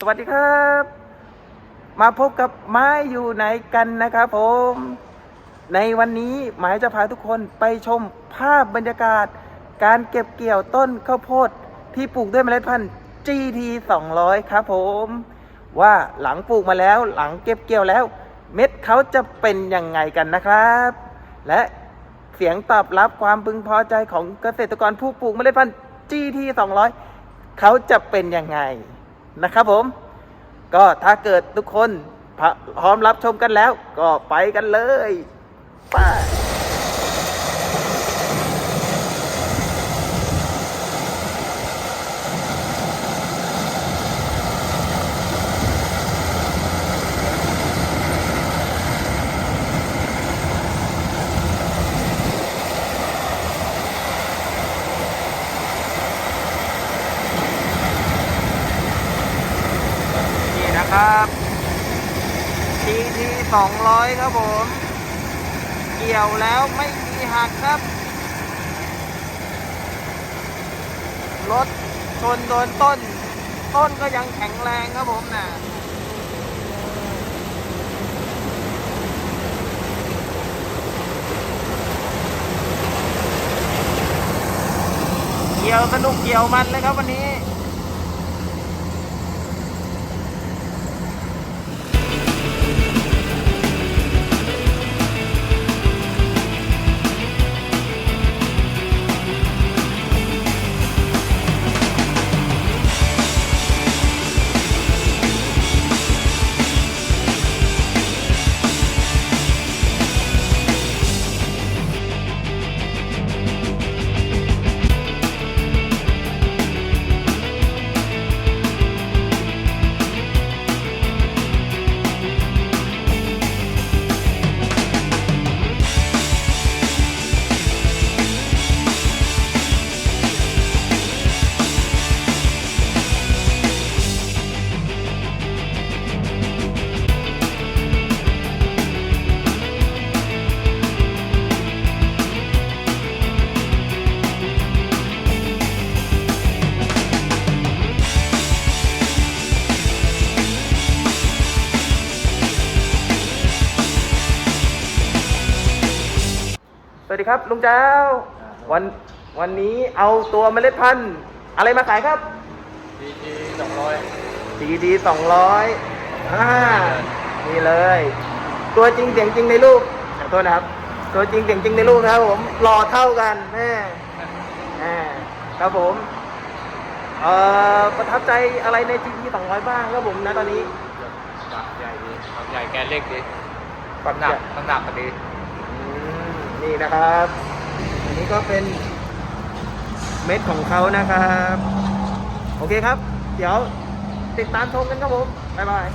สวัสดีครับ มาพบกับไม้อยู่ไหนกันนะครับผม ในวันนี้หมายจะพาทุกคนไปชมภาพบรรยากาศ การเก็บเกี่ยวต้นข้าวโพดที่ปลูกด้วยเมล็ดพันธุ์ GT 200 ครับผม ว่าหลังปลูกมาแล้วหลังเก็บเกี่ยวแล้ว เม็ดเขาจะเป็นยังไงกันนะครับ และเสียงตอบรับความพึงพอใจของเกษตรกรผู้ปลูกเมล็ดพันธุ์ GT 200 เขาจะเป็นยังไง นะครับผม ก็ถ้าเกิดทุกคนพร้อมรับชมกันแล้ว ก็ไปกันเลยไป นี่นะครับ GT 200ครับผม เกี่ยวแล้วไม่มีหักครับ รถชนโดนต้น ต้นก็ยังแข็งแรงครับผมน่ะเกี่ยวสนุกเกี่ยวมันเลยครับวันนี้ สวัสดีครับลุงเจ้า วันวันนี้เอาตัวเมล็ดพันธุ์อะไรมาขายครับดีทีสองร้อย GT 200อ่านี่เลย ตัวจริงเสียงจริงในรูปขอโทษนะครับ ตัวจริงเสียงจริงในรูปนะครับผมหล่อเท่ากันแม่แม่ครับผมเอ่อประทับใจอะไรใน GT 200 บ้างครับผมนะตอนนี้ ฝักใหญ่ดีฝักใหญ่แกนเล็กดีฝักน้ำหนักใหญ่น้ำหนักก็ดีอืม นี่นะครับ อันนี้ก็เป็นเม็ดของเขานะครับ โอเคครับ เดี๋ยวติดตามชมกันครับผม บ๊ายบาย